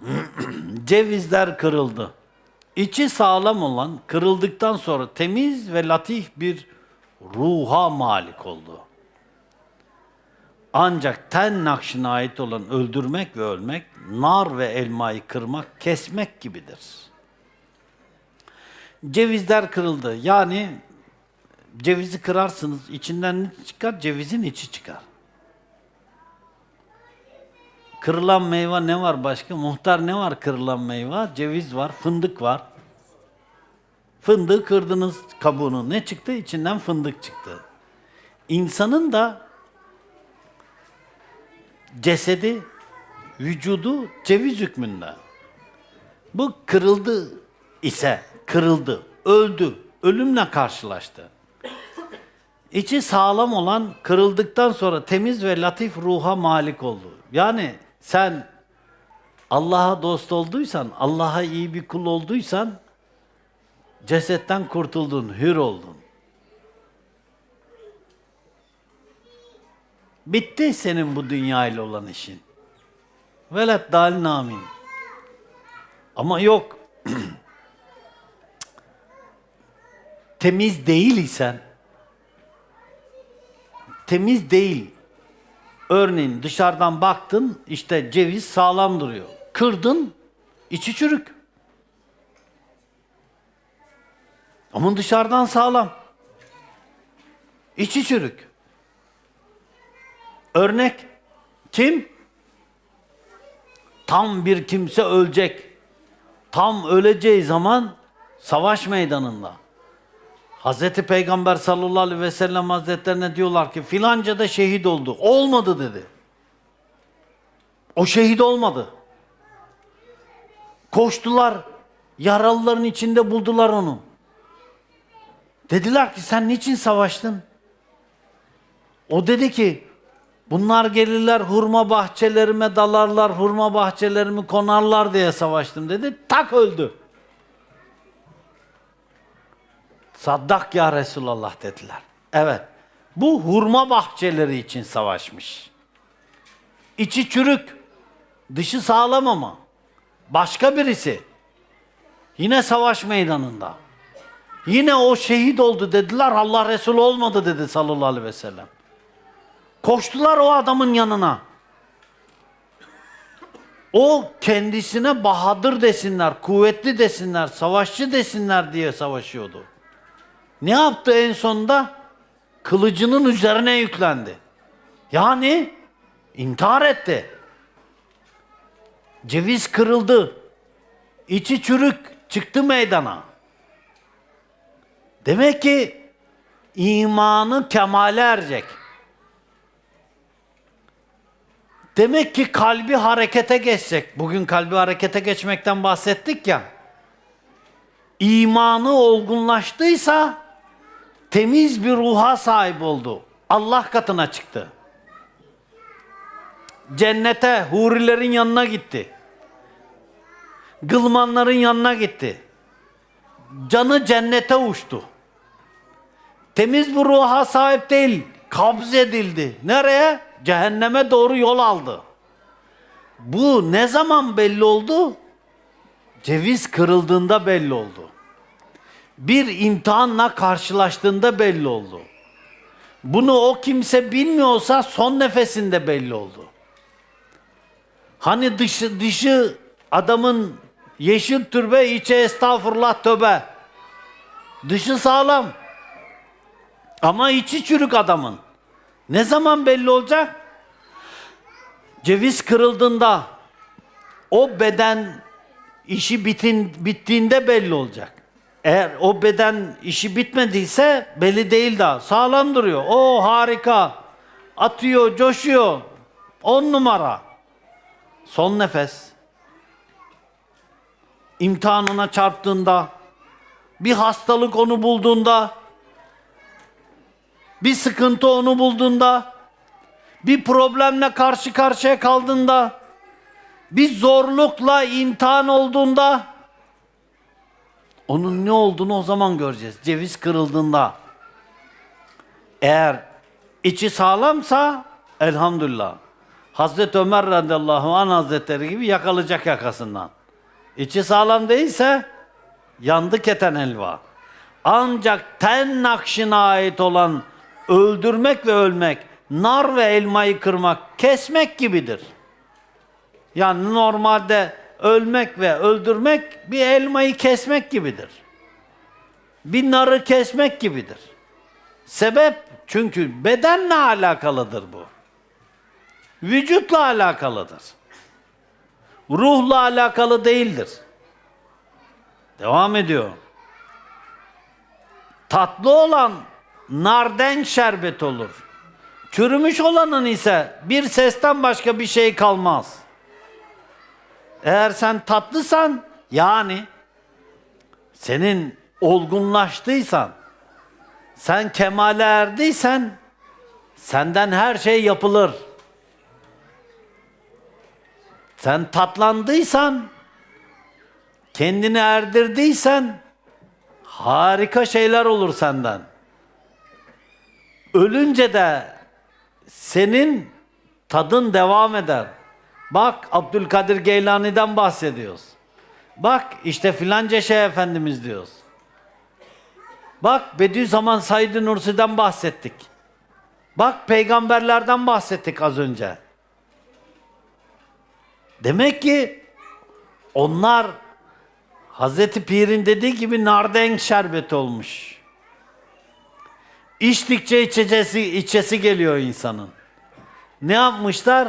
Cevizler kırıldı. İçi sağlam olan kırıldıktan sonra temiz ve latif bir ruha malik oldu. Ancak ten nakşine ait olan öldürmek ve ölmek, nar ve elmayı kırmak, kesmek gibidir. Cevizler kırıldı. Yani cevizi kırarsınız, içinden ne çıkar? Cevizin içi çıkar. Kırılan meyve ne var başka? Muhtar ne var kırılan meyve? Ceviz var, fındık var. Fındığı kırdınız kabuğunu. Ne çıktı? İçinden fındık çıktı. İnsanın da cesedi, vücudu ceviz hükmünde. Bu kırıldı ise, kırıldı, öldü, ölümle karşılaştı. İçi sağlam olan kırıldıktan sonra temiz ve latif ruha malik oldu. Yani sen Allah'a dost olduysan, Allah'a iyi bir kul olduysan cesetten kurtuldun, hür oldun. Bitti senin bu dünyayla olan işin. Velet dalin amin. Ama yok. Temiz değil isen, temiz değil. Örneğin dışarıdan baktın, işte ceviz sağlam duruyor. Kırdın, içi çürük. Ama dışarıdan sağlam. İçi çürük. Örnek kim? Tam bir kimse ölecek. Tam öleceği zaman savaş meydanında. Hazreti Peygamber sallallahu aleyhi ve sellem hazretlerine diyorlar ki filanca da şehit oldu. Olmadı dedi. O şehit olmadı. Koştular. Yaralıların içinde buldular onu. Dediler ki sen niçin savaştın? O dedi ki bunlar gelirler hurma bahçelerime dalarlar, hurma bahçelerimi konarlar diye savaştım dedi. Tak öldü. Saddak ya Resulallah dediler. Evet. Bu hurma bahçeleri için savaşmış. İçi çürük, dışı sağlam ama. Başka birisi. Yine savaş meydanında. Yine o şehit oldu dediler. Allah Resulü olmadı dedi sallallahu aleyhi ve sellem. Koştular o adamın yanına. O kendisine bahadır desinler, kuvvetli desinler, savaşçı desinler diye savaşıyordu. Ne yaptı en sonunda? Kılıcının üzerine yüklendi. Yani intihar etti. Ceviz kırıldı. İçi çürük çıktı meydana. Demek ki imanı kemale erecek. Demek ki kalbi harekete geçecek. Bugün kalbi harekete geçmekten bahsettik ya. İmanı olgunlaştıysa temiz bir ruha sahip oldu. Allah katına çıktı. Cennete, hurilerin yanına gitti. Gılmanların yanına gitti. Canı cennete uçtu. Temiz bir ruha sahip değil, kabz edildi. Nereye? Cehenneme doğru yol aldı. Bu ne zaman belli oldu? Ceviz kırıldığında belli oldu. Bir imtihanla karşılaştığında belli oldu. Bunu o kimse bilmiyorsa son nefesinde belli oldu. Hani dışı, dışı adamın yeşil türbe içe estağfurullah töbe. Dışı sağlam. Ama içi çürük adamın. Ne zaman belli olacak? Ceviz kırıldığında o beden işi bitin, bittiğinde belli olacak. Eğer o beden işi bitmediyse belli değil daha. Sağlam duruyor. O harika. Atıyor, coşuyor. On numara. Son nefes. İmtihanına çarptığında, bir hastalık onu bulduğunda, bir sıkıntı onu bulduğunda, bir problemle karşı karşıya kaldığında, bir zorlukla imtihan olduğunda, onun ne olduğunu o zaman göreceğiz. Ceviz kırıldığında. Eğer içi sağlamsa elhamdülillah. Hazreti Ömer radıyallahu anh hazretleri gibi yakalayacak yakasından. İçi sağlam değilse yandı keten helva. Ancak ten nakşına ait olan öldürmek ve ölmek, nar ve elmayı kırmak, kesmek gibidir. Yani normalde ölmek ve öldürmek bir elmayı kesmek gibidir. Bir narı kesmek gibidir. Sebep çünkü bedenle alakalıdır bu. Vücutla alakalıdır. Ruhla alakalı değildir. Devam ediyor. Tatlı olan narden şerbet olur. Çürümüş olanın ise bir sesten başka bir şey kalmaz. Eğer sen tatlısan yani senin olgunlaştıysan, sen kemale erdiysen senden her şey yapılır. Sen tatlandıysan, kendini erdirdiysen harika şeyler olur senden. Ölünce de senin tadın devam eder. Bak Abdülkadir Geylani'den bahsediyoruz. Bak işte filanca şey efendimiz diyoruz. Bak Bediüzzaman Said Nursi'den bahsettik. Bak peygamberlerden bahsettik az önce. Demek ki onlar Hazreti Pir'in dediği gibi nardenk şerbeti olmuş. İçtikçe içecesi, içesi geliyor insanın. Ne yapmışlar?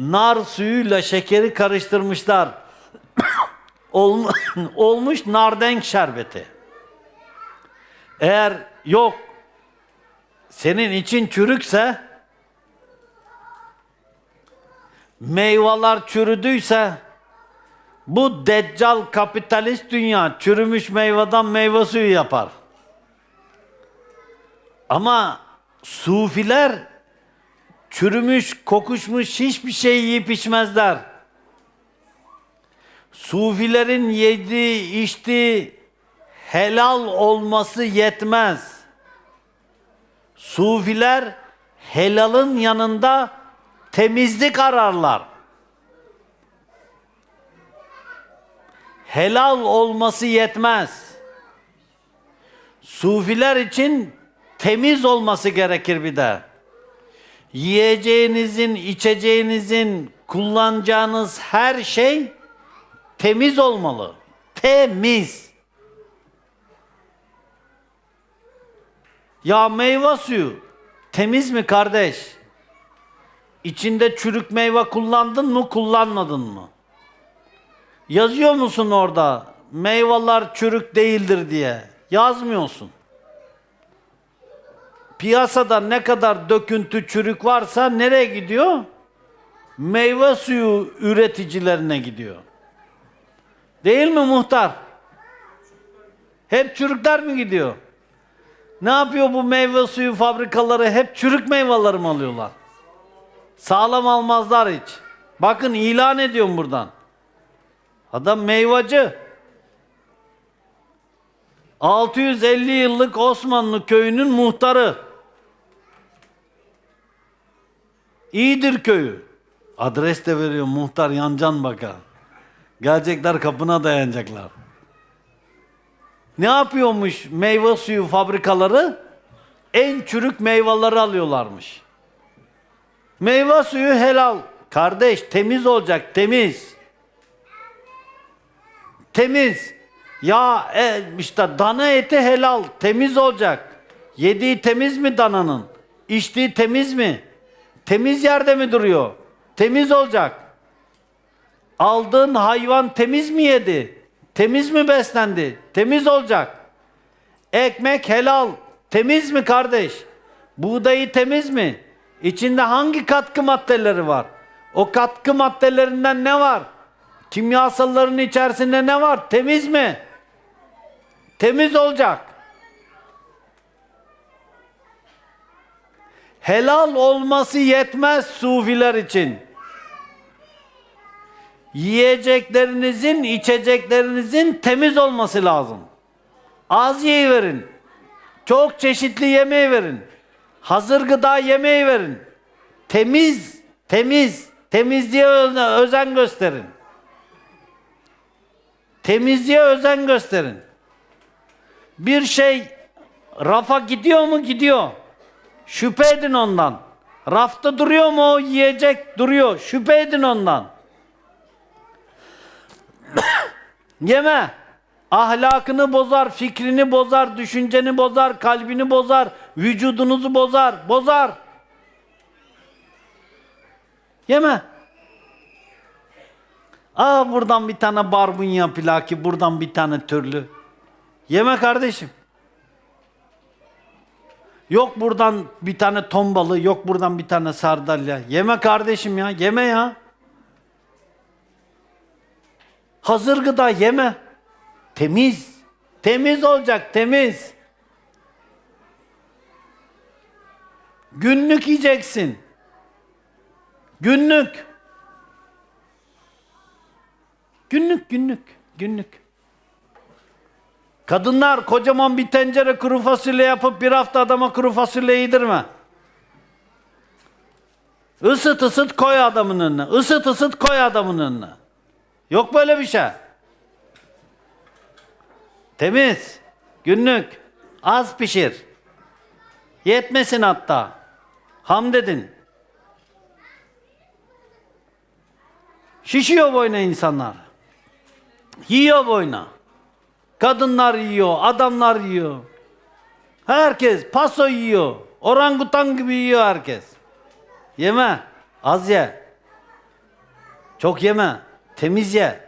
Nar suyuyla şekeri karıştırmışlar. Olm- olmuş nardenk şerbeti. Eğer yok senin için çürükse meyveler çürüdüyse bu deccal kapitalist dünya çürümüş meyveden meyve suyu yapar. Ama sufiler çürümüş, kokuşmuş hiçbir şey yiyip içmezler. Sufilerin yediği, içtiği helal olması yetmez. Sufiler helalın yanında temizlik ararlar. Helal olması yetmez. Sufiler için temiz olması gerekir bir de. Yiyeceğinizin, içeceğinizin, kullanacağınız her şey temiz olmalı. Temiz. Ya meyve suyu temiz mi kardeş? İçinde çürük meyve kullandın mı, kullanmadın mı? Yazıyor musun orada? Meyveler çürük değildir diye. Yazmıyorsun. Piyasada ne kadar döküntü çürük varsa nereye gidiyor? Meyve suyu üreticilerine gidiyor. Değil mi muhtar? Hep çürükler mi gidiyor? Ne yapıyor bu meyve suyu fabrikaları? Hep çürük meyveleri mi alıyorlar? Sağlam almazlar hiç. Bakın ilan ediyorum buradan. Adam meyvacı. 650 yıllık Osmanlı köyünün muhtarı. İyidir köyü. Adres de veriyor muhtar yancan baka. Gelecekler kapına dayanacaklar. Ne yapıyormuş meyve suyu fabrikaları? En çürük meyveleri alıyorlarmış. Meyve suyu helal. Kardeş temiz olacak temiz. Temiz. Ya e, işte dana eti helal, temiz olacak. Yediği temiz mi dananın? İçtiği temiz mi? Temiz yerde mi duruyor? Temiz olacak. Aldığın hayvan temiz mi yedi? Temiz mi beslendi? Temiz olacak. Ekmek helal, temiz mi kardeş? Buğdayı temiz mi? İçinde hangi katkı maddeleri var? O katkı maddelerinden ne var? Kimyasalların içerisinde ne var? Temiz mi? Temiz olacak. Helal olması yetmez sufiler için. Yiyeceklerinizin, içeceklerinizin temiz olması lazım. Az verin. Çok çeşitli yemeği verin. Hazır gıda yemeği verin. Temiz, temiz. Temizliğe özen gösterin. Temizliğe özen gösterin. Bir şey rafa gidiyor mu? Gidiyor. Şüphe edin ondan. Rafta duruyor mu o yiyecek? Duruyor. Şüphe edin ondan. Yeme. Ahlakını bozar, fikrini bozar, düşünceni bozar, kalbini bozar, vücudunuzu bozar, bozar. Yeme. Aa buradan bir tane barbunya plaki, buradan bir tane türlü. Yeme kardeşim. Yok buradan bir tane ton balığı, yok buradan bir tane sardalya. Yeme kardeşim ya, yeme ya. Hazır gıda yeme. Temiz. Temiz olacak, temiz. Günlük yiyeceksin. Günlük. Günlük, günlük, günlük. Kadınlar kocaman bir tencere kuru fasulye yapıp bir hafta adama kuru fasulye yedirme. Isıt ısıt koy adamın önüne. Isıt ısıt koy adamın önüne. Yok böyle bir şey. Temiz, günlük, az pişir. Yetmesin hatta. Hamd edin. Şişiyor boyuna insanlar. Yiyor boyuna. Kadınlar yiyor, adamlar yiyor. Herkes paso yiyor. Orangutan gibi yiyor herkes. Yeme. Az ye. Çok yeme. Temiz ye.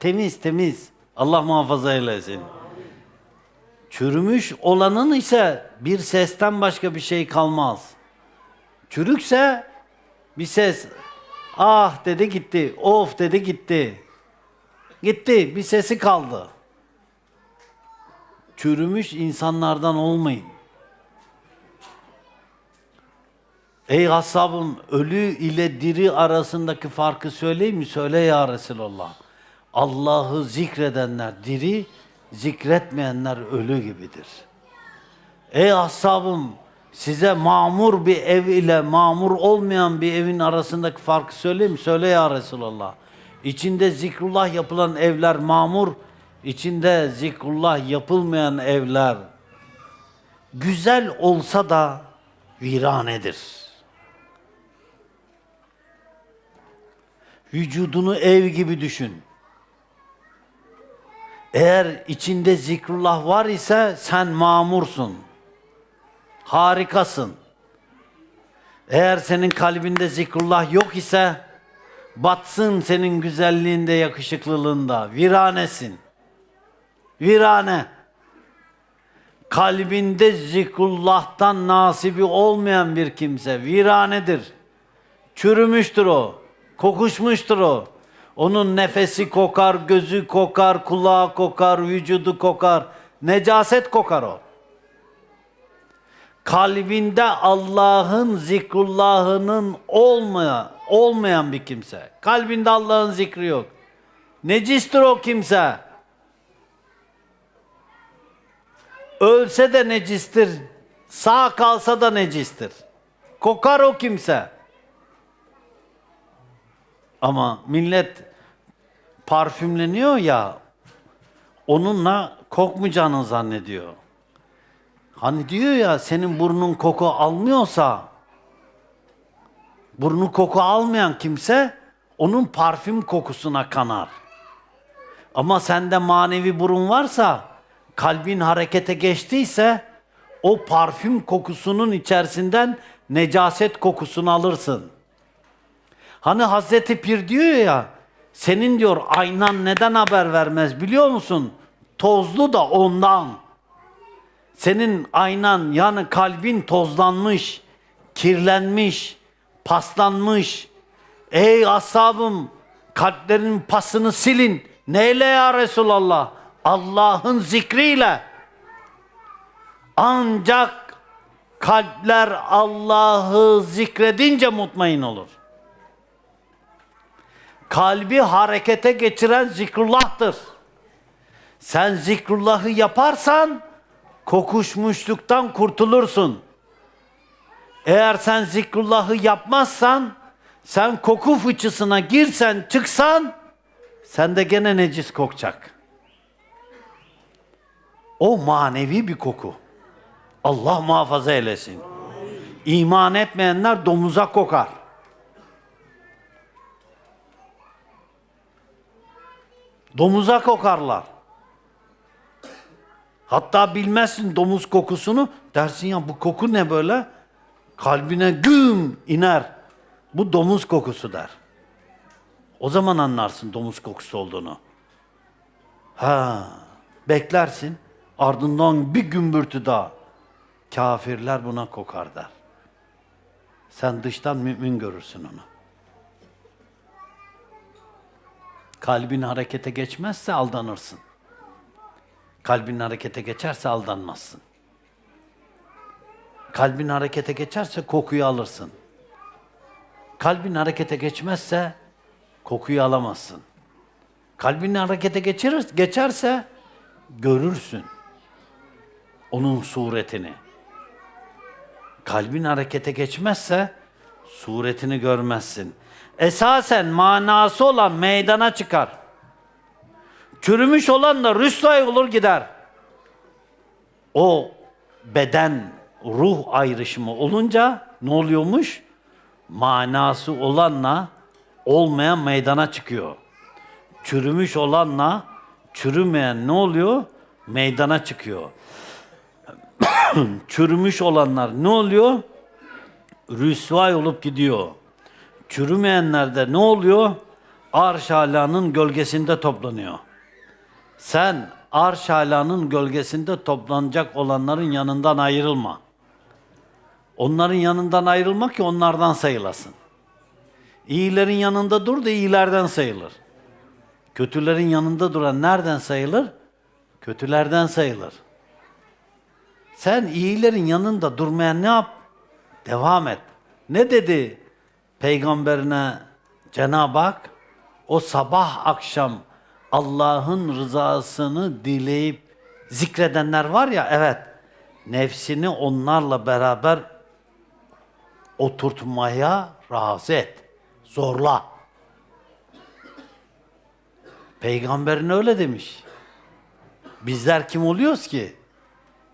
Temiz temiz. Allah muhafaza eylesin. Çürümüş olanın ise bir sesten başka bir şey kalmaz. Çürükse bir ses ah dedi gitti, of dedi gitti. Gitti, bir sesi kaldı. Çürümüş insanlardan olmayın. Ey ashabım ölü ile diri arasındaki farkı söyleyeyim mi? Söyle ya Resulallah. Allah'ı zikredenler diri, zikretmeyenler ölü gibidir. Ey ashabım size mamur bir ev ile mamur olmayan bir evin arasındaki farkı söyleyeyim mi? Söyle ya Resulallah. İçinde zikrullah yapılan evler mamur, içinde zikrullah yapılmayan evler güzel olsa da viranedir. Vücudunu ev gibi düşün. Eğer içinde zikrullah var ise sen mamursun. Harikasın. Eğer senin kalbinde zikrullah yok ise batsın senin güzelliğinde, yakışıklılığında. Viranesin. Virane. Kalbinde zikrullah'tan nasibi olmayan bir kimse viranedir. Çürümüştür o. Kokuşmuştur o. Onun nefesi kokar, gözü kokar, kulağı kokar, vücudu kokar. Necaset kokar o. Kalbinde Allah'ın zikrullahının olmayan, olmayan bir kimse. Kalbinde Allah'ın zikri yok. Necistir o kimse. Ölse de necistir. Sağ kalsa da necistir. Kokar o kimse. Ama millet parfümleniyor ya onunla kokmayacağını zannediyor. Hani diyor ya senin burnun koku almıyorsa burnu koku almayan kimse onun parfüm kokusuna kanar. Ama sende manevi burun varsa kalbin harekete geçtiyse o parfüm kokusunun içerisinden necaset kokusunu alırsın. Hani Hazreti Pir diyor ya, senin diyor aynan neden haber vermez biliyor musun? Tozlu da ondan. Senin aynan yani kalbin tozlanmış, kirlenmiş, paslanmış. Ey ashabım kalplerin pasını silin. Neyle ya Resulallah? Allah'ın zikriyle. Ancak kalpler Allah'ı zikredince mutmain olur kalbi harekete geçiren zikrullah'tır. Sen zikrullahı yaparsan kokuşmuşluktan kurtulursun. Eğer sen zikrullahı yapmazsan Sen koku fıçısına girsen çıksan sende gene necis kokacak. O manevi bir koku. Allah muhafaza eylesin. İman etmeyenler domuza kokar. Domuza kokarlar. Hatta bilmezsin domuz kokusunu. Dersin ya bu koku ne böyle? Kalbine güm iner. Bu domuz kokusu der. O zaman anlarsın domuz kokusu olduğunu. Ha, beklersin. Ardından bir gümbürtü daha. Kafirler buna kokar der. Sen dıştan mümin görürsün onu. Kalbin harekete geçmezse aldanırsın. Kalbin harekete geçerse aldanmazsın. Kalbin harekete geçerse kokuyu alırsın. Kalbin harekete geçmezse kokuyu alamazsın. Kalbin harekete geçirir, geçerse görürsün onun suretini. Kalbin harekete geçmezse suretini görmezsin. Esasen manası olan meydana çıkar. Çürümüş olan da rüsvay olur gider. O beden ruh ayrışımı olunca ne oluyormuş? Manası olanla olmayan meydana çıkıyor. Çürümüş olanla çürümeyen ne oluyor? Meydana çıkıyor. Çürümüş olanlar ne oluyor? Rüsvay olup gidiyor. Çürümeyenler de ne oluyor? Arş alanın gölgesinde toplanıyor. Sen arş alanın gölgesinde toplanacak olanların yanından ayrılma. Onların yanından ayrılma ki onlardan sayılasın. İyilerin yanında dur da iyilerden sayılır. Kötülerin yanında duran nereden sayılır? Kötülerden sayılır. Sen iyilerin yanında durmaya ne yap? Devam et. Ne dedi peygamberine Cenab-ı Hak? O sabah akşam Allah'ın rızasını dileyip zikredenler var ya evet. Nefsini onlarla beraber oturtmaya razı et. Zorla. Peygamberin öyle demiş. Bizler kim oluyoruz ki?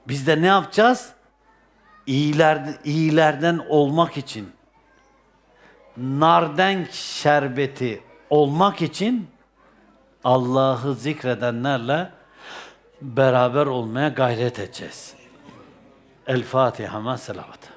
Biz de ne yapacağız? İyiler, iyilerden olmak için, nardenk şerbeti olmak için Allah'ı zikredenlerle beraber olmaya gayret edeceğiz. El Fatiha ma selavat.